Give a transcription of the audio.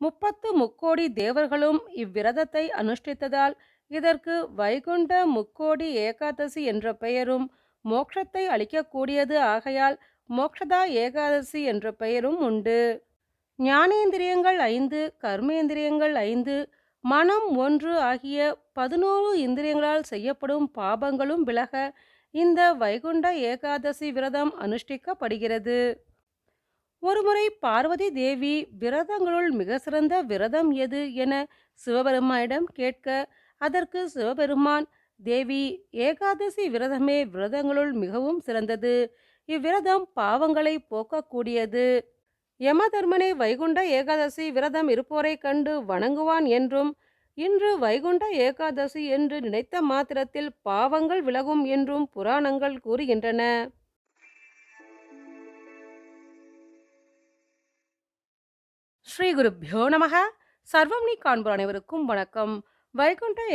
முப்பத்து முக்கோடி தேவர்களும் இவ்விரதத்தை அனுஷ்டித்ததால் இதற்கு வைகுண்ட முக்கோடி ஏகாதசி என்ற பெயரும் மோட்சத்தை அளிக்கக்கூடியது ஆகையால் மோக்ஷதா ஏகாதசி என்ற பெயரும் உண்டு. ஞானேந்திரியங்கள் ஐந்து கர்மேந்திரியங்கள் ஐந்து மனம் ஒன்று ஆகிய பதினோரு இந்திரியங்களால் செய்யப்படும் பாபங்களும் விலக இந்த வைகுண்ட ஏகாதசி விரதம் அனுஷ்டிக்கப்படுகிறது. ஒருமுறை பார்வதி தேவி விரதங்களுள் மிக சிறந்த விரதம் எது என சிவபெருமானிடம் கேட்க அதற்கு சிவபெருமான் தேவி ஏகாதசி விரதமே விரதங்களுள் மிகவும் சிறந்தது. இவ்விரதம் பாவங்களை போக்கக்கூடியது. யமதர்மனை வைகுண்ட ஏகாதசி விரதம் இருப்போரை கண்டு வணங்குவான் என்றும் இன்று வைகுண்ட ஏகாதசி என்று நினைத்த மாத்திரத்தில் பாவங்கள் விலகும் என்றும் புராணங்கள் கூறுகின்றன. ஸ்ரீ குருப்பியோ நமக. சர்வம் நீ காண்போர் அனைவருக்கும் வணக்கம். வைகுண்ட